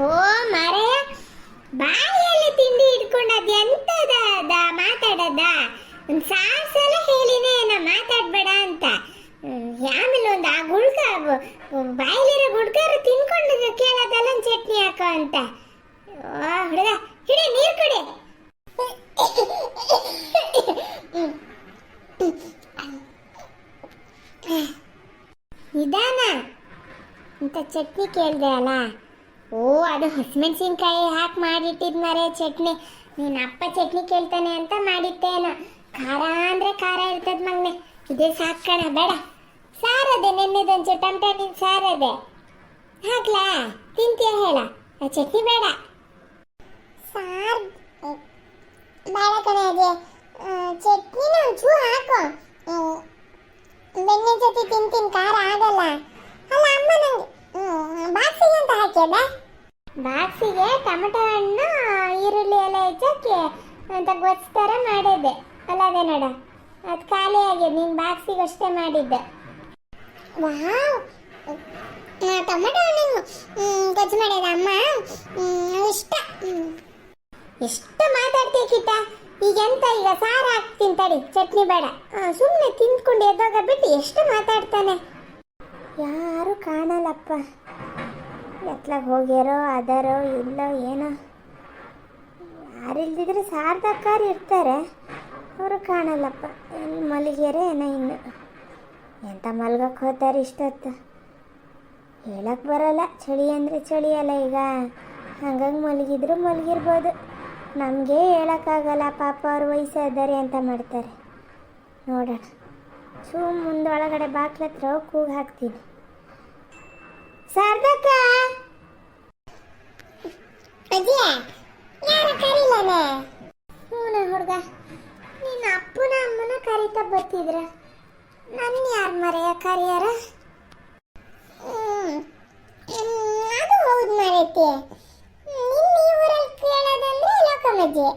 ಓ ಮಾರೇ ಬಾಯಲ್ಲಿ ತಿಂಡಿ ಇಟ್ಕೊಂಡು ಅದು ಎಂತದ ಮಾತಾಡದ? ಒಂದು ಸಾಸಲ ಹೇಳಿನೇ ಮಾತಾಡ್ಬೇಡ ಅಂತ. ಆಮೇಲೆ ಒಂದು ಆ ಗುಳ್ಕ ಬಾಯಲ್ಲಿರೋ ಗುಡ್ಕಾರ ತಿನ್ಕೊಂಡು ಕೇಳೋದಲ್ಲ ಚಟ್ನಿ ಹಾಕೋ ಅಂತ. ಓ, ಹುಡುಗ ಹಿಡಿ ನೀರ್ ಕಡೆ. ನಿಧಾನ. ಅಂತ ಚಟ್ನಿ ಕೇಳಿದೆ ಅಲ್ಲ? ಓ, ಅದು ಹಸಿಮೆಣಸಿನ್ಕಾಯಿ ಹಾಕಿ ಮಾಡಿಟ್ಟಿದ್ನಾರೆ ಚಟ್ನಿ. ನೀನು ಅಪ್ಪ ಚಟ್ನಿ ಕೇಳ್ತಾನೆ ಅಂತ ಮಾಡಿಟ್ಟೇನು ಖಾರ ಅಂದ್ರೆ ಖಾರ ಇರ್ತದ ಮಗ್ನೆ. ಇದೇ ಸಾಕಣ ಬೇಡ. ಸಾರದೆ ನೆನ್ನೆದೊಂಚು ನೀನು ಸಾರದೆ. ಹಾಕ್ಲಾ? ತಿಂತೀಯ ಹೇಳ? ಆ ಚಟ್ನಿ ಬೇಡ. ಸಾರ್. ಬೇಡ ಕಣೆ ಅದೇ ಚಟ್ನಿನ ಒಂಚೂರು ಹಾಕು. ಬೆಣ್ಣೆ ಜೊತೆ ತಿಂತೀನಿ, ಖಾರ ಆಗಲ್ಲ. ಅಲ್ಲ, ಅಮ್ಮ ನಂಗೆ ಬಾಕ್ಸಿಗೆ ಅಂತ ಹಾಕ್ಯದ ಬಾಕ್ಸಿಗೆ ಟೊಮೆಟೊ ಹಣ್ಣು, ಈರುಳ್ಳಿ ಎಲ್ಲ ಹೆಚ್ಚಕ್ಕೆ ಅಂತ ಗೊತ್ತರ ಥರ ಮಾಡಿದ್ದೆ. ಅಲ್ಲ, ಅದೇ ನೋಡ. ಅದು ಖಾಲಿ ಆಗಿದೆ. ನೀನು ಬಾಕ್ಸಿಗೆ ಅಷ್ಟೇ ಮಾಡಿದ್ದೆ. ವಾವ್. ಟೊಮೆಟೊ ಹಣ್ಣು ಗೊಜ್ಜು ಮಾಡ್ಯದ ಅಮ್ಮ. ಇಷ್ಟ. ಎಷ್ಟು ಮಾತಾಡ್ತೀಯ ಕಿಟ್ಟ ಈಗ ಎಂತ ಈಗ ಸಾರು ಹಾಕ್ತೀನಿ ತಡಿ, ಚಟ್ನಿ ಬೇಡ. ಸುಮ್ಮನೆ ತಿಂದ್ಕೊಂಡು ಎದ್ದೋಗ ಬಿಟ್ಟು ಎಷ್ಟು ಮಾತಾಡ್ತಾನೆ? ಯಾರು ಕಾಣಲ್ಲಪ್ಪ. ಎತ್ಲಾಗ ಹೋಗ್ಯಾರೋ ಅದಾರೋ ಇಲ್ಲೋ, ಏನೋ. ಯಾರಿಲ್ದಿದ್ರೆ ಸಾರ್ದಕ್ಕಾರು ಇರ್ತಾರೆ. ಅವರು ಕಾಣಲ್ಲಪ್ಪ. ಎಲ್ಲಿ ಮಲಗ್ಯಾರ, ಏನೋ ಇನ್ನು. ಎಂತ ಮಲ್ಗಕ್ಕೆ ಹೋಗ್ತಾರೆ ಇಷ್ಟೊತ್ತು. ಹೇಳಕ್ಕೆ ಬರಲ್ಲ. ಚಳಿ ಅಂದರೆ ಚಳಿ ಅಲ್ಲ ಈಗ. ಹಂಗಾಗಿ ಮಲಗಿದ್ರು ಮಲಗಿರ್ಬೋದು. ನಮಗೆ ಹೇಳೋಕ್ಕಾಗಲ್ಲ ಪಾಪ ಅವ್ರು ವಯಸ್ಸಾದರೆ ಅಂತ ಮಾಡ್ತಾರೆ. ನೋಡೋಣ. ಸುಮ್ ಮುಂದೊಳಗಡೆ ಬಾಕ್ಲ ಹತ್ರ ಕೂಗಿ ಹಾಕ್ತೀನಿ. ಸರ್ದಕ್ಕ ಹ್ಞೂ ಹುಡುಗ. ನಿನ್ನ ಅಪ್ಪನ ಅಮ್ಮನ ಕರೀತಾ ಬರ್ತಿದ್ರ. ನನ್ನ ಯಾರು ಮರೆಯ ಕರಿಯಾರ? ಅದು ಹೌದು ಮರೈತಿ. ಕೇಳೋದಂದ್ರೆ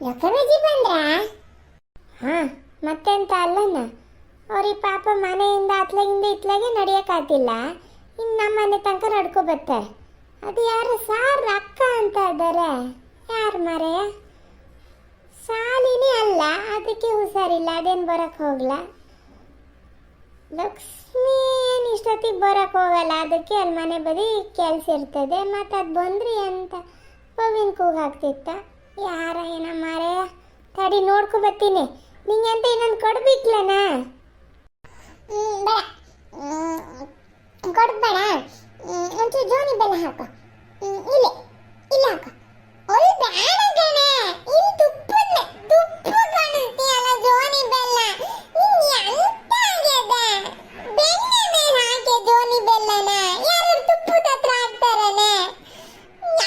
ಯಕವಜಿ ಬಂದ್ರ ಬಂದ್ರಾ? ಹಾ, ಮತ್ತೆಂತ ಅಲ್ಲನ ಅವ್ರಿಗೆ ಪಾಪ ಮನೆಯಿಂದ ಅತ್ಲಾಗಿಂದ ಇತ್ಲಾಗೆ ನಡೆಯೋಕ್ಕಾಗ್ತಿಲ್ಲ ಇನ್ನು ನಮ್ಮ ಮನೆ ತನಕ ನಡ್ಕೊ ಬರ್ತಾರೆ ಅದು ಯಾರು ಸಾರ್ ಅಕ್ಕ ಅಂತ ಇದ್ದಾರೆ ಯಾರು ಮರೆ? ಸಾಲಿನೇ ಅಲ್ಲ, ಅದಕ್ಕೆ ಹುಷಾರಿಲ್ಲ, ಅದೇನು ಬರಕ್ಕೆ ಹೋಗಲ್ಲ ಲಕ್ಷ್ಮಿ ಏನು ಇಷ್ಟೊತ್ತಿಗೆ ಬರಕ್ಕೆ ಹೋಗಲ್ಲ, ಅದಕ್ಕೆ ಅಲ್ಲಿ ಮನೆ ಬದಿ ಕೆಲಸ ಇರ್ತದೆ ಮತ್ತು ಅದು ಬಂದ್ರಿ ಅಂತ ಹೂವಿನ ಕೂಗು ಹಾಕ್ತಿತ್ತ? ಯಾರ ಏನ ಮಾರೇ? ತಡಿ, ನೋಡ್ಕೊ ಬರ್ತೀನಿ. ನಿಂಗೆ ಅಂತ ಇನ್ನೊಂದು ಕೊಡ್ಬಿಟ್ಲನ ಬೇಡ. ಕೊಡ್ಬೇಡ. ಒಂಚೂರು ಜೋನಿ ಬೆಲ್ಲ ಹಾಕು. ಇಲ್ಲ ಹಾಕು ಒಲ್ ಬೇಡ ಕಣೆ ಇಲ್ಲಿ ತುಪ್ಪದ ತುಪ್ಪ ಕಾಣಿಸ್ತೀಯಲ್ಲ ಜೋನಿ ಬೆಲ್ಲ ನಿಂಗೆ ಎಂತ ಆಗ್ಯದ ಬೆಣ್ಣೆ ಮೇಲೆ ಹಾಕಿ ಜೋನಿ ಬೆಲ್ಲನ ಯಾರು ತುಪ್ಪದ ಹತ್ರ ಹಾಕ್ತಾರನೆ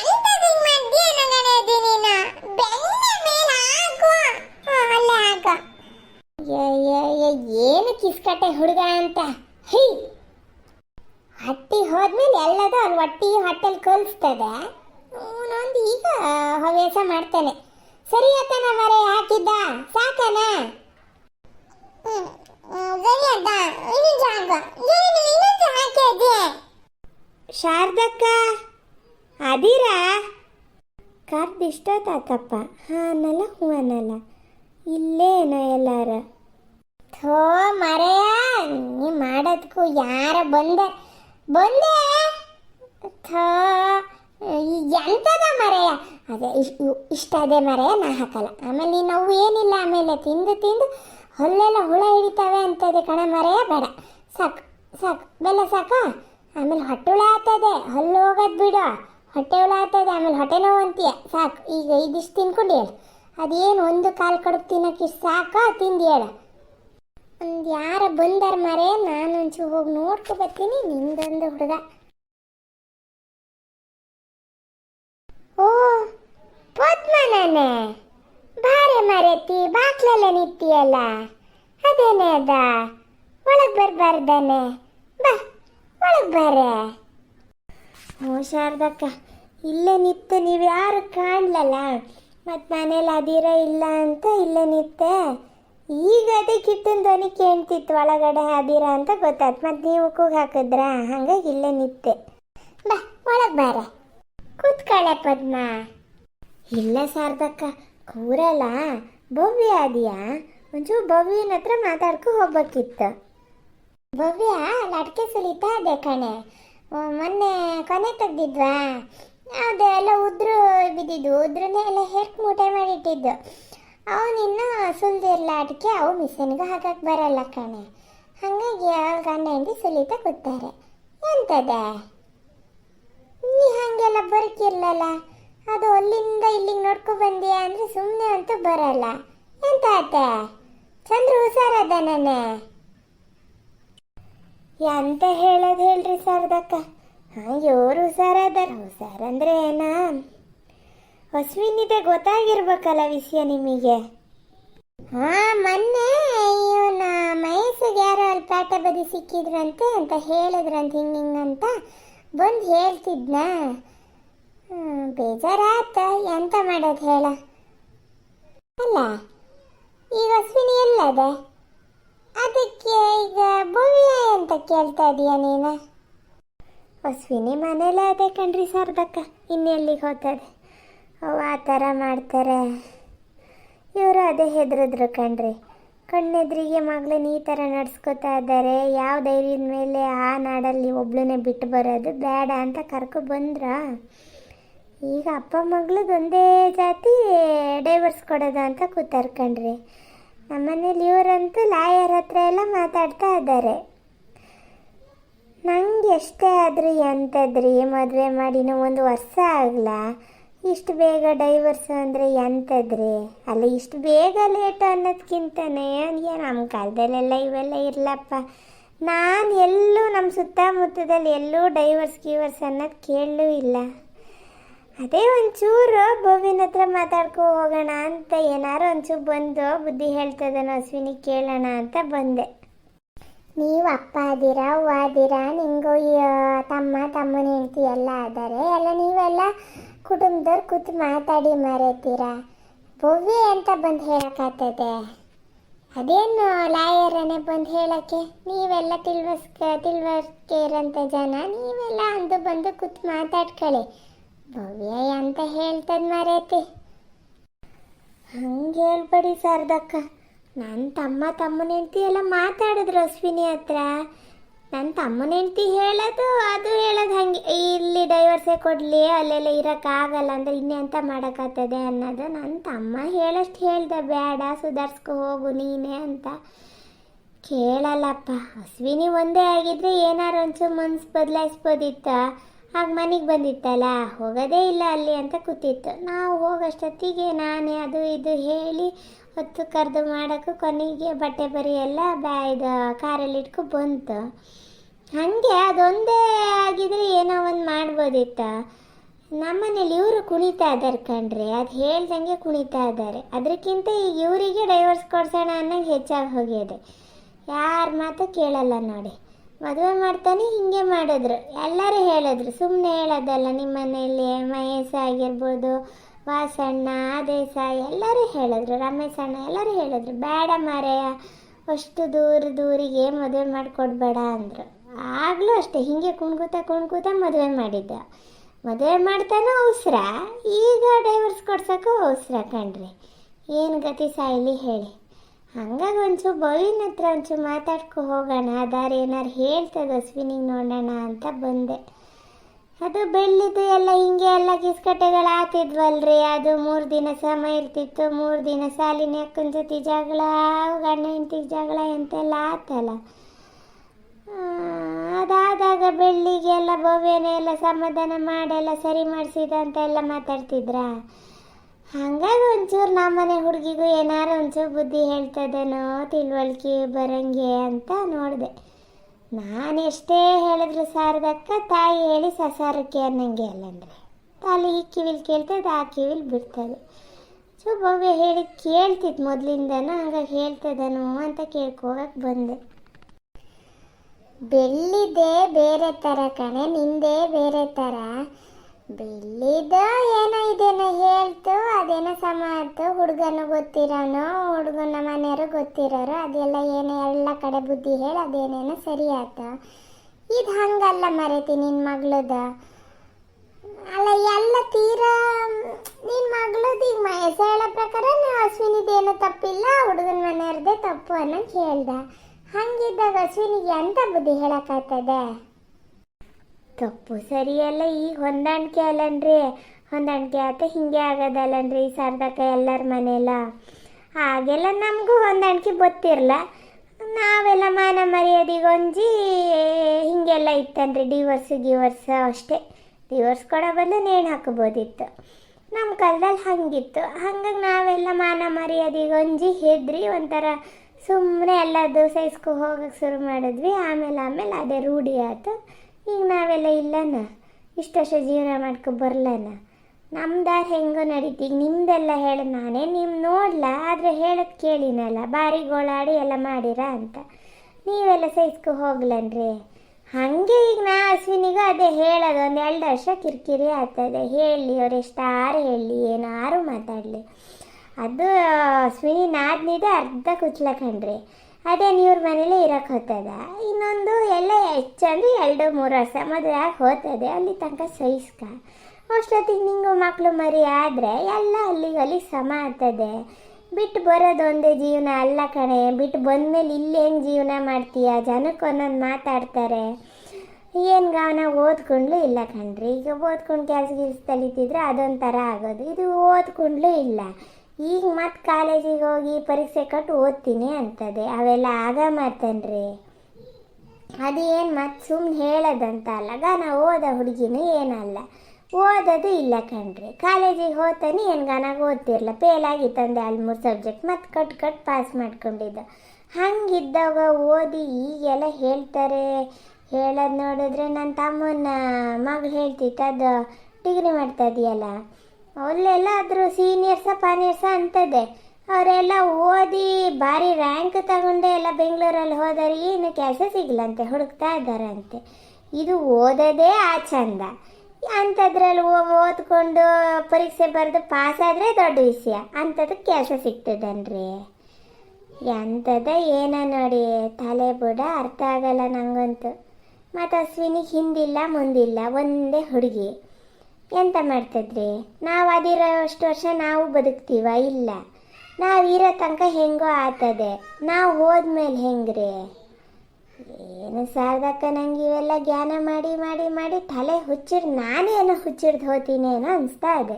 ಎಂತದು ಮಧ್ಯಾಹ್ನ ನಡೆದಿ ನೀನು ಬೆಣ್ಣೆ ಮೇಲೆ ಹಾಕು ಹಾ, ಅಲ್ಲೇ ಹಾಕು ಏನು ಕಿಸ್ಕಟ್ಟೆ ಹುಡುಗ ಅಂತ ಹೈ ಹಟ್ಟಿ ಹೋದ್ಮೇಲೆ ಒಟ್ಟಿಗೆ ಹೊಟ್ಟೆಲಿ ಕಲಿಸ್ತದೆ ಅವನೊಂದು ಈಗ ಹವ್ಯಾಸ ಮಾಡ್ತಾನೆ. ಸರಿ ಆತನ ಮರೆ, ಹಾಕಿದ್ದ? ಸಾಕನ ಶಾರದಕ್ಕ, ಅದೀರಾ? ಕರ್ದು ಇಷ್ಟೊತ್ತಾತಪ್ಪ ಹಾ, ಅನ್ನಲ್ಲ ಹ್ಞೂ ಅನ್ನಲ್ಲ. ಇಲ್ಲೇನ ಎಲ್ಲಾರ? ಥೋ ಮರೆಯ ನೀ ಮಾಡೋದಕ್ಕೂ ಯಾರ ಬಂದೆ? ಬಂದೆ? ಥೋ, ಈ ಎಂತದ ಮರೆಯ ಅದೇ ಇಷ್ಟ ಅದೇ ಮರೆಯ ನಾ ಹಾಕಲ್ಲ. ಆಮೇಲೆ ನೀನು ನಾವು ಏನಿಲ್ಲ, ಆಮೇಲೆ ತಿಂದು ತಿಂದು ಹೊಲ್ಲೆಲ್ಲ ಹುಳ ಹಿಡಿತಾವೆ ಅಂತದೆ ಕಣ ಮರೆಯ ಬೇಡ. ಸಾಕು ಸಾಕು. ಬೆಲ್ಲ ಸಾಕ? ಆಮೇಲೆ ಹೊಟ್ಟೆ ಹುಳ ಆಗ್ತದೆ. ಹಲ್ಲು ಹೋಗೋದು ಬಿಡು. ಹೊಟ್ಟೆ ಹುಳ ಆಗ್ತದೆ. ಆಮೇಲೆ ಹೊಟ್ಟೆ ನೋವು ಅಂತೀಯ. ಸಾಕು. ಈಗ ಇದಿಷ್ಟು ತಿನ್ಕೊಂಡು ಹೇಳು. ಅದೇನು ಒಂದು ಕಾಲು ಕಡುಬು ತಿನ್ನೋಕೆ ಸಾಕ, ತಿಂದು ಹೇಳ. ಒಂದು ಯಾರ ಬಂದಾರ ಮರೆ ನಾನು ಒಂಚೂರು ಹೋಗಿ ನೋಡ್ಕೊ ಬರ್ತೀನಿ, ನಿಂದೊಂದು ಹುಡುಗ ಓ ಪದ್ಮನೇ ಬಾರೆ ಮರೆತಿ, ಬಾಕ್ಲಲ್ಲ ನಿಂತಿಯಲ್ಲ. ಅದೇನೇ ಅದ? ಒಳಗೆ ಬರ್ಬಾರ್ದಾನೆ. ಬಾ, ಒಳಗೆ ಬಾರೆ. ಓ, ಶಾರದಕ್ಕ, ಇಲ್ಲೇ ನಿತ್ತು ನೀವು ಯಾರು ಕಾಣ್ಲಲ್ಲ? ಮತ್ತು ಮನೇಲಿ ಅದಿರ ಇಲ್ಲ ಅಂತ ಇಲ್ಲೇ ನಿತ್ತೆ ಈಗ ಅದೇ ಕಿಟ್ಟನ್ ಧ್ವನಿ ಕೇಳ್ತಿತ್ತು ಒಳಗಡೆ ಅದಿರ ಅಂತ ಗೊತ್ತಾಯ್ತು. ಮತ್ತು ನೀವು ಕೂಗ್ ಹಾಕಿದ್ರಾ? ಹಂಗಾಗಿ ಇಲ್ಲೇ ನಿತ್ತೆ ಬಾ, ಒಳಗೆ ಬಾರೆ. ಕೂತ್ಕೊಳ್ಳೆ ಪದ್ಮ. ಇಲ್ಲ ಶಾರದಕ್ಕ ಕೂರಲ್ಲ. ಭವ್ಯ ಅದೆಯಾ ಒಂಚೂರು ಭವ್ಯನ ಹತ್ರ ಮಾತಾಡ್ಕೊ ಹೋಗ್ಬೇಕಿತ್ತು. ಭವ್ಯ ಲಟ್ಕೆ ಸುಲಿತಾ ಅದೇ ಕಣೆ. ಮೊನ್ನೆ ಕೊನೆ ತೆಗ್ದಿದ್ವಾ? ಅದೇ, ಎಲ್ಲ ಉದ್ರು ಬಿದ್ದಿದ್ದು, ಉದ್ರನ್ನೇ ಎಲ್ಲ ಹೆಕ್ ಮೂಟೆ ಮಾಡಿಟ್ಟಿದ್ದು. ಅವನಿನ್ನೂ ಸುಲ್ದಿರ್ಲ ಅಡಿಕೆ, ಅವು ಮಿಷನ್ಗೆ ಹಾಕಕ್ಕೆ ಬರಲ್ಲ ಕಣೆ. ಹಾಗಾಗಿ ಅವ್ರ ಗಂಡ ಹೆಂಡತಿ ಸುಲಿತಾ ಕೂತಾರೆ. ಎಂತದ? ನೀ ಹಾಗೆಲ್ಲ ಬರಕಿರ್ಲಲ್ಲ. ಅದು ಅಲ್ಲಿಂದ ಇಲ್ಲಿಗೆ ನೋಡ್ಕೊ ಬಂದಿಯಾ ಅಂದ್ರೆ ಸುಮ್ಮನೆ ಅಂತೂ ಬರಲ್ಲ. ಎಂತ ಅತ್ತೆ? ಚಂದ್ರ ಹುಷಾರದ ನಾನೆ ಎಂತ ಹೇಳೋದು ಹೇಳ್ರಿ ಸರ್ದಕ್ಕ ಹಾಂ ಇವ್ರು ಹುಷಾರದಾರ. ಹುಷಾರಂದ್ರೆ ಏನ? ಅಶ್ವಿನಿದೆ ಗೊತ್ತಾಗಿರ್ಬೇಕಲ್ಲ ವಿಷಯ ನಿಮಗೆ? ಹಾ, ಮೊನ್ನೆ ಇವನ ನಾ ಯಾರೋ ಅಲ್ಲಿ ಪಾಠ ಬದಿ ಸಿಕ್ಕಿದ್ರಂತೆ ಅಂತ ಹೇಳಿದ್ರಂತ ಹಿಂಗೆ ಹಿಂಗಂತ ಬಂದು ಹೇಳ್ತಿದ್ನಾ? ಬೇಜಾರಾತ. ಎಂತ ಮಾಡೋದು ಹೇಳ? ಅಲ್ಲ, ಈಗ ಅಶ್ವಿನಿ ಎಲ್ಲದೆ? ಅದಕ್ಕೆ ಈಗ ಭವ್ಯ ಅಂತ ಕೇಳ್ತಾ ಇದೀಯ ನೀನು? ಅಶ್ವಿನಿ ಮನೇಲೇ ಅದೇ ಕಣ್ರಿ ದಕ್ಕ ಇನ್ನೆಲ್ಲಿಗೆ ಹೋಗ್ತದೆ? ಅವು ಆ ಥರ ಮಾಡ್ತಾರೆ. ಇವರು ಅದೇ ಹೆದರಿದ್ರು ಕಣ್ರಿ. ಕಣ್ಣೆದ್ರಿಗೆ ಮಗಳನ್ನ ಈ ಥರ ನಡ್ಸ್ಕೊತಾ ಇದ್ದಾರೆ ಯಾವ ಧೈರ್ಯದ ಮೇಲೆ ಆ ನಾಡಲ್ಲಿ ಒಬ್ಳನ್ನೇ ಬಿಟ್ಟು ಬರೋದು ಬೇಡ ಅಂತ ಕರ್ಕೊ ಬಂದ್ರ? ಈಗ ಅಪ್ಪ ಮಗಳದ್ದು ಜಾತಿ ಡೈವರ್ಸ್ ಕೊಡೋದು ಅಂತ ಕೂತರ್ಕಂಡ್ರಿ. ನಮ್ಮ ನಮ್ಮನೇಲಿ ಇವರಂತೂ ಲಾಯರ್ ಹತ್ರ ಎಲ್ಲ ಮಾತಾಡ್ತಾ ಇದ್ದಾರೆ. ನಂಗೆ ಎಷ್ಟೇ ಆದ್ರಿ ಎಂಥದ್ರಿ ಮದುವೆ ಮಾಡಿನೂ ಒಂದು ವರ್ಷ ಆಗಲ್ಲ ಇಷ್ಟು ಬೇಗ ಡೈವರ್ಸ್ ಅಂದರೆ ಎಂಥದ್ರಿ ಅಲ್ಲ, ಇಷ್ಟು ಬೇಗ ಲೇಟ್ ಅನ್ನೋದ್ಕಿಂತನೇ ನಮ್ಮ ಕಾಲದಲ್ಲೆಲ್ಲ ಇವೆಲ್ಲ ಇರಲಪ್ಪ. ನಾನು ಎಲ್ಲೂ ನಮ್ಮ ಸುತ್ತಮುತ್ತದಲ್ಲಿ ಎಲ್ಲೂ ಡೈವರ್ಸ್ ಗೀವರ್ಸ್ ಅನ್ನೋದು ಕೇಳಲೂ ಇಲ್ಲ. ಅದೇ ಒಂಚೂರು ಬೋವಿನ ಹತ್ರ ಮಾತಾಡ್ಕೊ ಹೋಗೋಣ ಅಂತ ಏನಾರು ಒಂಚೂರು ಬಂದು ಬುದ್ಧಿ ಹೇಳ್ತದನೋ ಅಶ್ವಿನಿ ಕೇಳೋಣ ಅಂತ ಬಂದೆ. ನೀವು ಅಪ್ಪ ಆದಿರಾ, ಅವ್ವ ಅದೀರಾ ನಿಂಗೂ ತಮ್ಮ ತಮ್ಮನ ಹೆಂಡತಿ ಎಲ್ಲ ಆದರೆ? ಎಲ್ಲ ನೀವೆಲ್ಲ ಕುಟುಂಬದವ್ರು ಕೂತು ಮಾತಾಡಿ ಮರೆತೀರಾ? ಬೊವ್ವೆ ಅಂತ ಬಂದು ಹೇಳೋಕ್ಕಾಗ್ತದೆ. ಅದೇನು ಲಾಯರನ್ನೇ ಬಂದು ಹೇಳೋಕ್ಕೆ? ನೀವೆಲ್ಲ ತಿಳ್ವಸ್ಕ ತಿಳುವಳಿಕೆ ಇರೋಂಥ ಜನ. ನೀವೆಲ್ಲ ಅಂದು ಬಂದು ಕೂತು ಮಾತಾಡ್ಕೊಳ್ಳಿ. ಭವ್ಯ ಅಂತ ಹೇಳ್ತದ ಮರೇತಿ. ಹಂಗೆ ಹೇಳ್ಬೇಡಿ ಸರ್ದಕ್ಕ ನನ್ನ ತಮ್ಮ ತಮ್ಮನ ಹೆಂಡತಿ ಎಲ್ಲ ಮಾತಾಡಿದ್ರು ಅಶ್ವಿನಿ ಹತ್ರ. ನನ್ನ ತಮ್ಮನ ಹೆಂಡತಿ ಹೇಳೋದು, ಅದು ಹೇಳೋದು ಹಂಗೆ. ಇಲ್ಲಿ ಡೈವರ್ಸೇ ಕೊಡಲಿ, ಅಲ್ಲೆಲ್ಲ ಇರೋಕ್ಕಾಗಲ್ಲ ಇನ್ನೇ ಅಂತ ಮಾಡೋಕ್ಕಾಗ್ತದೆ ಅನ್ನೋದು ನನ್ನ ತಮ್ಮ ಹೇಳಷ್ಟು ಹೇಳ್ದೆ. ಬೇಡ, ಸುಧಾರ್ಸ್ಕೊ ಹೋಗು ನೀನೇ ಅಂತ. ಕೇಳಲ್ಲಪ್ಪ. ಅಶ್ವಿನಿ ಒಂದೇ ಆಗಿದ್ರೆ ಏನಾರು ಒಂಚೂರು ಮನ್ಸು ಬದಲಾಯಿಸ್ಬೋದಿತ್ತ? ಆಗ ಮನೆಗೆ ಬಂದಿತ್ತಲ್ಲ, ಹೋಗೋದೇ ಇಲ್ಲ ಅಲ್ಲಿ ಅಂತ ಕೂತಿತ್ತು. ನಾವು ಹೋಗೋಷ್ಟೊತ್ತಿಗೆ ನಾನೇ ಅದು ಇದು ಹೇಳಿ ಹೊತ್ತು ಕರೆದು ಮಾಡೋಕ್ಕೂ ಕೊನೆಗೆ ಬಟ್ಟೆ ಬರಿ ಎಲ್ಲ ಬ್ಯಾ, ಇದು ಕಾರಲ್ಲಿ ಇಟ್ಕೊ ಬಂತು. ಹಾಗೆ ಅದೊಂದೇ ಆಗಿದ್ರೆ ಏನೋ ಒಂದು ಮಾಡ್ಬೋದಿತ್ತ. ನಮ್ಮನೇಲಿ ಇವರು ಕುಣಿತಾ ಇದ್ದಾರೆ ಕಣ್ರಿ, ಅದು ಹೇಳ್ದಂಗೆ ಕುಣಿತಾ ಇದ್ದಾರೆ. ಅದಕ್ಕಿಂತ ಈಗ ಇವರಿಗೆ ಡೈವರ್ಸ್ ಕೊಡ್ಸೋಣ ಅನ್ನೋಂಗೆ ಹೆಚ್ಚಾಗಿ ಹೋಗಿದೆ. ಯಾರ ಮಾತು ಕೇಳಲ್ಲ ನೋಡಿ. ಮದುವೆ ಮಾಡ್ತಾನೆ, ಹಿಂಗೆ ಮಾಡಿದ್ರು. ಎಲ್ಲರೂ ಹೇಳಿದ್ರು ಸುಮ್ಮನೆ ಹೇಳೋದಲ್ಲ ನಿಮ್ಮ ಮನೆಯಲ್ಲಿ ಮಹೇಶ ಆಗಿರ್ಬೋದು, ವಾಸಣ್ಣ, ಆದೇಶ, ಎಲ್ಲರೂ ಹೇಳಿದ್ರು ರಮೇಶಣ್ಣ ಎಲ್ಲರೂ ಹೇಳಿದ್ರು, ಬೇಡ ಮಾರಯ್ಯ ಅಷ್ಟು ದೂರ ದೂರಿಗೆ ಮದುವೆ ಮಾಡಿಕೊಡ್ಬೇಡ ಅಂದರು. ಆಗಲೂ ಅಷ್ಟೆ, ಹಿಂಗೆ ಕುಣ್ಕೂತ ಕುಣ್ಕೂತ ಮದುವೆ ಮಾಡಿದ್ದ. ಮದುವೆ ಮಾಡ್ತಾನೂ ಅವಸರ, ಈಗ ಡೈವರ್ಸ್ ಕೊಡ್ಸೋಕ್ಕೂ ಅವಸರ ಕಣ್ರಿ. ಏನು ಗತಿ ಸಾಯಿಲಿ ಹೇಳಿ. ಹಂಗಾಗಿ ಒಂಚೂರು ಹತ್ರ ಒಂಚೂರು ಮಾತಾಡ್ಕೊ ಹೋಗೋಣ. ಅದಾರು ಏನಾರು ಹೇಳ್ತದೆ ಅಶ್ವಿನಿಗೆ ನೋಡೋಣ ಅಂತ ಬಂದೆ. ಅದು ಬೆಳ್ಳಿದ್ದು ಎಲ್ಲ ಹಿಂಗೆ ಎಲ್ಲ ಕಿಸ್ಕಟ್ಟೆಗಳು ಆತಿದ್ವಲ್ರಿ. ಅದು ಮೂರು ದಿನ ಸಮಯ ಇರ್ತಿತ್ತು. ಮೂರು ದಿನ ಸಾಲಿನ ಅಕ್ಕನ ಜೊತೆ ಜಗಳ, ಗಂಡ ಹೆಂಡತಿ ಜಗಳ ಎಂತೆಲ್ಲ ಆತಲ್ಲ. ಅದಾದಾಗ ಬೆಳ್ಳಿಗೆಲ್ಲ ಭವ್ಯನ ಎಲ್ಲ ಸಮಾಧಾನ ಮಾಡೆಲ್ಲ ಸರಿ ಮಾಡಿಸಿದ ಅಂತ ಎಲ್ಲ ಮಾತಾಡ್ತಿದ್ರಾ? ಹಂಗಾಗಿ ಒಂಚೂರು ನಮ್ಮನೆ ಹುಡುಗಿಗೂ ಏನಾರು ಒಂಚೂರು ಬುದ್ಧಿ ಹೇಳ್ತದೇನೋ ತಿಳುವಳಿಕೆ ಬರಂಗೆ ಅಂತ ನೋಡಿದೆ. ನಾನು ಎಷ್ಟೇ ಹೇಳಿದ್ರು ಸಾರದಕ್ಕ ತಾಯಿ ಹೇಳಿ ಸಸಾರಕ್ಕೆ ಅನ್ನಂಗೆ ಅಲ್ಲಂದ್ರೆ. ತಾಲಿ ಈ ಕಿವಿಲ್ ಕೇಳ್ತದೆ, ಆ ಕಿವಿಲ್ ಬಿಡ್ತದೆ. ಸೊ ಭವ್ಯ ಹೇಳಿ ಕೇಳ್ತಿತ್ತು ಮೊದಲಿಂದನೂ ಹಂಗಾಗಿ ಹೇಳ್ತದನು ಅಂತ ಕೇಳ್ಕೋಗಕ್ಕೆ ಬಂದೆ. ಬೆಳ್ಳಿದೆ ಬೇರೆ ಥರ ಕಣೆ, ನಿಂದೇ ಬೇರೆ ಥರ ಬೆಳ್ಳಿದ ಏನೋ ಇದೇನೋ ಹೇಳ್ತು, ಅದೇನೋ ಸಮಾತು ಹುಡುಗನು ಗೊತ್ತಿರೋನು, ಹುಡುಗನ ಮನೆಯವರು ಗೊತ್ತಿರೋರು, ಅದೆಲ್ಲ ಏನೋ ಎಲ್ಲ ಕಡೆ ಬುದ್ಧಿ ಹೇಳಿ ಅದೇನೇನೋ ಸರಿ ಆಯ್ತು ಇದು ಹಂಗಲ್ಲ ಮರೆತಿ ನಿನ್ನ ಮಗಳದ. ಅಲ್ಲ, ಎಲ್ಲ ತೀರಾ ನಿನ್ನ ಮಗಳದು ಈಗ ಮಹೇಶ ಹೇಳೋ ಪ್ರಕಾರ ನೀವು ಅಶ್ವಿನಿದೇನೋ ತಪ್ಪಿಲ್ಲ, ಹುಡುಗನ ಮನೆಯವ್ರದೇ ತಪ್ಪು ಅನ್ನೋಂಗೆ ಹೇಳ್ದೆ. ಹಂಗಿದ್ದಾಗ ಅಶ್ವಿನಿಗೆ ಎಂತ ಬುದ್ಧಿ ಹೇಳಕ್ಕಾಗ್ತದೆ ತಪ್ಪು ಸರಿಯಲ್ಲ ಈಗ ಹೊಂದಾಣಿಕೆ ಅಲ್ಲನ್ರಿ. ಹೊಂದಾಣಿಕೆ ಆತ ಹಿಂಗೆ ಆಗೋದಲ್ಲನ್ರಿ ಈ ಎಲ್ಲರ ಮನೆಯಲ್ಲ. ಹಾಗೆಲ್ಲ ನಮಗೂ ಹೊಂದಾಣಿಕೆ ಗೊತ್ತಿರಲ್ಲ ನಾವೆಲ್ಲ ಮಾನ ಮರ್ಯಾದಿಗೊಂಜಿ ಹಿಂಗೆಲ್ಲ ಇತ್ತನ್ರಿ ಡಿವೋರ್ಸ್ ಗಿವರ್ಸ್ ಅಷ್ಟೇ. ಡಿವೋರ್ಸ್ ಕೊಡೋ ಬಂದು ನೇಣು ಹಾಕ್ಬೋದಿತ್ತು. ನಮ್ಮ ಕಾಲದಲ್ಲಿ ಹಂಗಿತ್ತು. ಹಂಗಾಗಿ ನಾವೆಲ್ಲ ಮಾನ ಮರ್ಯಾದೆಗೊಂಜಿ ಹೆದ್ರಿ ಒಂಥರ ಸುಮ್ಮನೆ ಎಲ್ಲ ದೋಸೆ ಇಸ್ಕೊ ಹೋಗಕ್ಕೆ ಶುರು ಮಾಡಿದ್ವಿ. ಆಮೇಲೆ ಆಮೇಲೆ ಅದೇ ರೂಢಿ ಆಯ್ತು ಈಗ ನಾವೆಲ್ಲ ಇಲ್ಲನ? ಇಷ್ಟು ವರ್ಷ ಜೀವನ ಮಾಡ್ಕೊ ಬರ್ಲನ? ನಮ್ದಾರ ಹೆಂಗೋ ನಡೀತಿ. ಈಗ ನಿಮ್ದೆಲ್ಲ ಹೇಳಿ, ನಾನೇ ನಿಮ್ಮ ನೋಡ್ಲ? ಆದರೆ ಹೇಳದ್ ಕೇಳಿನಲ್ಲ ಬಾರಿ ಗೋಳಾಡಿ ಎಲ್ಲ ಮಾಡಿರ ಅಂತ. ನೀವೆಲ್ಲ ಸಹಿಸ್ಕೊ ಹೋಗ್ಲನ್ರಿ? ಹಾಗೆ ಈಗ ನಾ ಅಶ್ವಿನಿಗೂ ಅದೇ ಹೇಳೋದು. ಒಂದು ಎರಡು ವರ್ಷ ಕಿರಿಕಿರಿ ಆಗ್ತದೆ. ಹೇಳಿ ಅವ್ರು ಎಷ್ಟಾರು ಹೇಳಿ, ಏನಾರು ಮಾತಾಡಲಿ. ಅದು ಅಶ್ವಿನಿ ನಾದ್ನಿದೆ ಅರ್ಧ ಕುಚ್ಲಕ್ಕಂಡ್ರಿ ಅದೇ ನೀವ್ರ ಮನೇಲಿ ಇರೋಕೆ ಹೋಗ್ತದೆ. ಇನ್ನೊಂದು ಎಲ್ಲ ಹೆಚ್ಚಂದ್ರೆ ಎರಡು, ಮೂರು ವರ್ಷ ಮದುವೆ ಆಗಿ ಹೋಗ್ತದೆ. ಅಲ್ಲಿ ತನಕ ಸಹಿಸ್ಕ ಅಷ್ಟೊತ್ತಿಗೆ ನಿಂಗು ಮಕ್ಕಳು ಮರಿ ಆದರೆ ಎಲ್ಲ ಅಲ್ಲಿಗೆ ಅಲ್ಲಿಗೆ ಸಮ ಆಗ್ತದೆ. ಬಿಟ್ಟು ಬರೋದು ಒಂದೇ ಜೀವನ ಅಲ್ಲ ಕಣೆ. ಬಿಟ್ಟು ಬಂದಮೇಲೆ ಇಲ್ಲಿ ಹೆಂಗೆ ಜೀವನ ಮಾಡ್ತೀಯ? ಜನಕ್ಕೆ ಒಂದೊಂದು ಮಾತಾಡ್ತಾರೆ. ಏನು ಗಾವನ ಓದ್ಕೊಂಡ್ಲು ಇಲ್ಲ ಕಣ್ರಿ. ಈಗ ಓದ್ಕೊಂಡು ಕೆಲಸ ಕೆಲಸ ತಲಿತಿದ್ರೆ ಅದೊಂಥರ ಆಗೋದು. ಇದು ಓದ್ಕೊಂಡ್ಲು ಇಲ್ಲ. ಈಗ ಮತ್ತೆ ಕಾಲೇಜಿಗೆ ಹೋಗಿ ಪರೀಕ್ಷೆ ಕಟ್ಟು ಓದ್ತೀನಿ ಅಂತದೆ. ಅವೆಲ್ಲ ಆಗ ಮಾತನ್ರಿ ಅದು ಏನು ಮತ್ತೆ ಸುಮ್ಮನೆ ಹೇಳೋದಂತ ಅಲ್ಲ ಗಾನ ಓದ ಹುಡುಗಿನೂ ಏನಲ್ಲ. ಓದೋದು ಇಲ್ಲ ಕಣ್ರಿ. ಕಾಲೇಜಿಗೆ ಹೋತಾನೆ, ಏನು ಗಾನಾಗ ಓದ್ತಿರ್ಲ. ಪೇಲಾಗಿ ತಂದೆ ಅಲ್ಲಿ ಮೂರು ಸಬ್ಜೆಕ್ಟ್ ಮತ್ತೆ ಕಟ್ ಕಟ್ ಪಾಸ್ ಮಾಡ್ಕೊಂಡಿದ್ದ. ಹಂಗಿದ್ದಾಗ ಓದಿ ಈಗೆಲ್ಲ ಹೇಳ್ತಾರೆ. ಹೇಳೋದು ನೋಡಿದ್ರೆ ನನ್ನ ತಮ್ಮನ ಮಗಳು ಹೇಳ್ತಿತ್ತು, ಅದು ಡಿಗ್ರಿ ಮಾಡ್ತಾ ಇದೆಯಲ್ಲ. ಅಲ್ಲೆಲ್ಲ ಆದರೂ ಸೀನಿಯರ್ಸ ಪಾನಿಯರ್ಸ ಅಂತದೆ ಅವರೆಲ್ಲ ಓದಿ ಭಾರಿ ರ್ಯಾಂಕ್ ತಗೊಂಡೆ ಎಲ್ಲ ಬೆಂಗಳೂರಲ್ಲಿ ಹೋದರೆ ಏನು ಕೆಲಸ ಸಿಗಲಂತೆ, ಹುಡುಕ್ತಾ ಇದ್ದಾರಂತೆ. ಇದು ಓದೋದೇ ಆ ಚಂದ ಅಂಥದ್ರಲ್ಲಿ ಓದ್ಕೊಂಡು ಪರೀಕ್ಷೆ ಬರೆದು ಪಾಸ್ ಆದರೆ ದೊಡ್ಡ ವಿಷಯ. ಅಂಥದ್ದು ಕೆಲಸ ಸಿಗ್ತದನ್ರಿ. ಎಂಥದ ಏನೋ ನೋಡಿ, ತಲೆ ಬುಡ ಅರ್ಥ ಆಗಲ್ಲ ನನಗಂತೂ ಮತ್ತು ಅಶ್ವಿನಿಗೆ ಹಿಂದಿಲ್ಲ, ಮುಂದಿಲ್ಲ, ಒಂದೇ ಹುಡುಗಿ. ಎಂತ ಮಾಡ್ತಿದ್ರಿ? ನಾವು ಅದಿರೋ ಅಷ್ಟು ವರ್ಷ ನಾವು ಬದುಕ್ತೀವ, ಇಲ್ಲ? ನಾವು ಇರೋ ತನಕ ಹೆಂಗೋ ಆತದೆ. ನಾವು ಹೋದ್ಮೇಲೆ ಹೆಂಗ್ರಿ? ಏನು ಸಾರ್ದಕ್ಕ ನಂಗೆ ಇವೆಲ್ಲ ಜ್ಞಾನ ಮಾಡಿ ಮಾಡಿ ಮಾಡಿ ತಲೆ ಹುಚ್ಚಿಡ್ ನಾನೇನೋ ಹುಚ್ಚಿಡ್ದು ಹೋತೀನೇನೋ ಅನಿಸ್ತಾ ಇದೆ.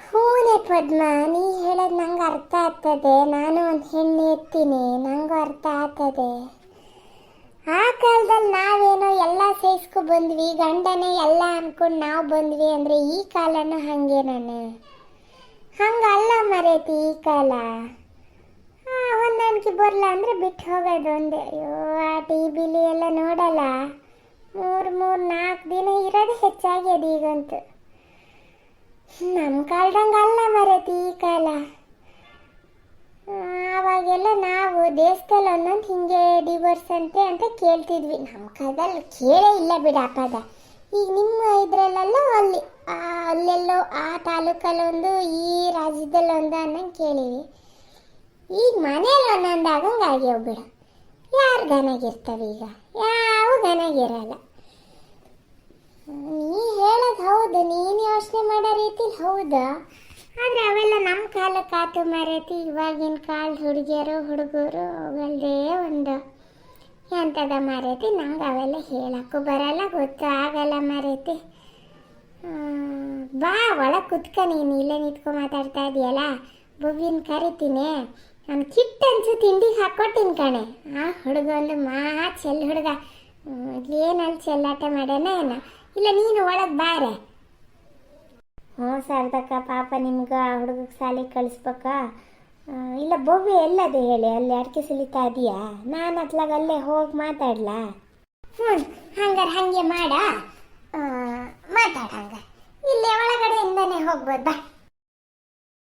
ಹೂನೆ ಪದ್ಮ, ನೀ ಹೇಳೋದು ನಂಗೆ ಅರ್ಥ ಆಗ್ತದೆ. ನಾನು ಒಂದು ಹೆಣ್ಣು ಎತ್ತೀನಿ ನನಗೂ ಅರ್ಥ ಆಗ್ತದೆ. ಆ ಕಾಲದಲ್ಲಿ ನಾವೇನೋ ಎಲ್ಲ ಸಹಿಸ್ಕೊ ಬಂದ್ವಿ, ಗಂಡನೇ ಎಲ್ಲ ಅನ್ಕೊಂಡು ನಾವು ಬಂದ್ವಿ ಅಂದರೆ ಈ ಕಾಲನೂ ಹಾಗೆ ನಾನು. ಹಂಗಲ್ಲ ಮರೇತಿ ಈ ಕಾಲ. ಹೊಂದಾಣಿಕೆ ಬರಲ್ಲ ಅಂದರೆ ಬಿಟ್ಟು ಹೋಗೋದು ಒಂದೇ. ಅಯ್ಯೋ, ಆ ಟಿ ವಿಲಿ ಎಲ್ಲ ನೋಡಲ್ಲ. ಮೂರು ಮೂರು ನಾಲ್ಕು ದಿನ ಇರೋದು ಹೆಚ್ಚಾಗ್ಯದ ಈಗಂತೂ. ನಮ್ಮ ಕಾಲದಂಗೆ ಅಲ್ಲ ಮರೈತಿ ಈ ಕಾಲ. ಆ, ಅವಾಗೆಲ್ಲ ನಾವು ದೇಶದಲ್ಲಿ ಒಂದೊಂದು ಹಿಂಗೆ ಡಿವೋರ್ಸ್ ಅಂತೆ ಅಂತ ಕೇಳ್ತಿದ್ವಿ. ನಮ್ಮ ಕಾಲದಲ್ಲಿ ಕೇಳೇ ಇಲ್ಲ ಬಿಡ ಪದ ಈಗ ನಿಮ್ಮ ಇದರಲ್ಲೆಲ್ಲ ಅಲ್ಲಿ ಆ, ಅಲ್ಲೆಲ್ಲೋ ಆ ತಾಲೂಕಲ್ಲೊಂದು ಈ ರಾಜ್ಯದಲ್ಲಿ ಒಂದು ಅನ್ನಂಗೆ ಕೇಳಿವಿ. ಈಗ ಮನೇಲಿ ಒಂದೊಂದು ಆಗಂಗೆ ಆಗ್ಯಾವ ಬಿಡ. ಯಾರು ಗನಾಗಿರ್ತವೆ ಈಗ? ಯಾವ ಗನಾಗಿರಲ್ಲ ನೀ ಹೇಳೋದು ಹೌದು. ನೀನು ಯೋಚನೆ ಮಾಡೋ ರೀತಿಲಿ ಹೌದು. ಆದರೆ ಅವೆಲ್ಲ ನಮ್ಮ ಕಾಲಕ್ಕೆ ಆತು ಮರೈತಿ. ಇವಾಗಿನ ಕಾಲ ಹುಡುಗಿಯರು, ಹುಡುಗರು ಅವೆಲ್ಲದೇ ಒಂದು ಎಂಥದ ಮರೆತಿ. ನಂಗೆ ಅವೆಲ್ಲ ಹೇಳೋಕ್ಕೂ ಬರಲ್ಲ, ಗೊತ್ತು ಆಗಲ್ಲ ಮರೆತಿ. ಬಾ, ಒಳಗೆ ಕುತ್ಕ ನೀನು, ಇಲ್ಲೇ ನಿಂತ್ಕೊ ಮಾತಾಡ್ತಾ ಇದೆಯಲ್ಲ. ಬುಗ್ಗಿನ ಕರಿತೀನಿ. ನಾನು ಕಿಟ್ ಅನ್ಸು ತಿಂಡಿ ಹಾಕ್ಕೊಟ್ಟಿನಿ ಕಣೆ. ಆ ಹುಡುಗ ಒಂದು ಮಾ, ಚೆಲ್ ಹುಡುಗ. ಏನಲ್ಲಿ ಚೆಲ್ಲಾಟ ಮಾಡೋಣ ಏನೋ? ಇಲ್ಲ, ನೀನು ಒಳಗೆ ಬಾರೆ. ಹ್ಞೂ ಸರ್ದಕ್ಕ ಪಾಪ ನಿಮ್ಗೆ ಆ ಹುಡುಗಕ್ಕೆ ಶಾಲೆಗೆ ಕಳಿಸ್ಬೇಕಾ. ಇಲ್ಲ ಬೊಬ್ಬೆ ಎಲ್ಲದೆ ಹೇಳಿ. ಅಲ್ಲಿ ಅಡಿಕೆ ಸುಲಿತಾ ಇದೀಯಾ? ನಾನು ಅತ್ಲಾಗ ಅಲ್ಲೇ ಹೋಗಿ ಮಾತಾಡ್ಲಾ? ಹ್ಞೂ, ಹಂಗಾರೆ ಹಾಗೆ ಮಾಡ. ಮಾತಾಡ ಹಂಗ ಇಲ್ಲೇ ಒಳಗಡೆಯಿಂದನೇ ಹೋಗ್ಬೋದಾ